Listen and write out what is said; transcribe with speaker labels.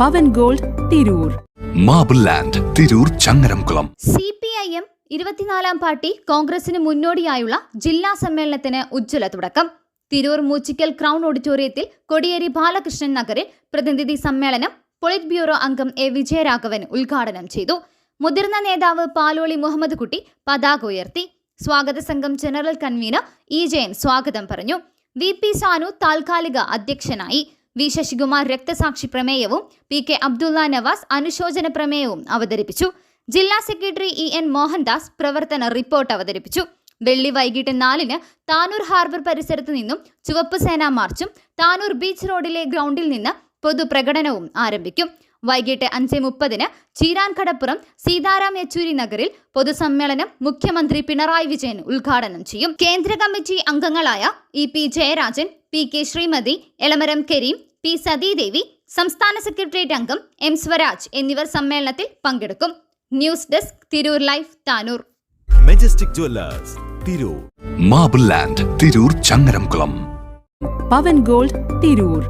Speaker 1: Pavan gold Tirur.
Speaker 2: Marble land Tirur Changaramkulam.
Speaker 3: C P I M ഇരുപത്തിനാലാം party കോൺഗ്രസിന് മുന്നോടിയായുള്ള ജില്ലാ സമ്മേളനത്തിന് ഉജ്ജ്വല തുടക്കം. തിരൂർ മൂച്ചിക്കൽ ക്രൗൺ ഓഡിറ്റോറിയത്തിൽ കൊടിയേരി ബാലകൃഷ്ണൻ നഗറിൽ പ്രതിനിധി സമ്മേളനം പൊളിറ്റ് ബ്യൂറോ അംഗം എ വിജയരാഘവൻ ഉദ്ഘാടനം ചെയ്തു. മുതിർന്ന നേതാവ് പാലോളി മുഹമ്മദ് കുട്ടി പതാക ഉയർത്തി. സ്വാഗത സംഘം ജനറൽ കൺവീനർ ഇ ജയൻ സ്വാഗതം പറഞ്ഞു. വി പി സാനു താൽക്കാലിക അധ്യക്ഷനായി. വി ശശികുമാർ രക്തസാക്ഷി പ്രമേയവും പി കെ അബ്ദുള്ള നവാസ് അനുശോചന പ്രമേയവും അവതരിപ്പിച്ചു. ജില്ലാ സെക്രട്ടറി ഇ എൻ മോഹൻദാസ് പ്രവർത്തന റിപ്പോർട്ട് അവതരിപ്പിച്ചു. വെള്ളി വൈകിട്ട് നാലിന് താനൂർ ഹാർബർ പരിസരത്ത് നിന്നും ചുവപ്പ് സേനാ മാർച്ചും താനൂർ ബീച്ച് റോഡിലെ ഗ്രൗണ്ടിൽ നിന്ന് പൊതുപ്രകടനവും ആരംഭിക്കും. വൈകിട്ട് അഞ്ച് മുപ്പതിന് ചീരാൻകടപ്പുറം സീതാറാം യെച്ചൂരി നഗറിൽ പൊതുസമ്മേളനം മുഖ്യമന്ത്രി പിണറായി വിജയൻ ഉദ്ഘാടനം ചെയ്യും. കേന്ദ്ര കമ്മിറ്റി അംഗങ്ങളായ E P Jayarajan P K Sreemathi Elamaram Kareem P Sathidevi സംസ്ഥാന സെക്രട്ടേറിയറ്റ് അംഗം എം സ്വരാജ് എന്നിവർ സമ്മേളനത്തിൽ പങ്കെടുക്കും. News desk Tirur life Tanur.
Speaker 4: Majestic jewellers Tirur.
Speaker 2: Marble land Tirur Changaramkulam.
Speaker 1: Pavan gold Tirur.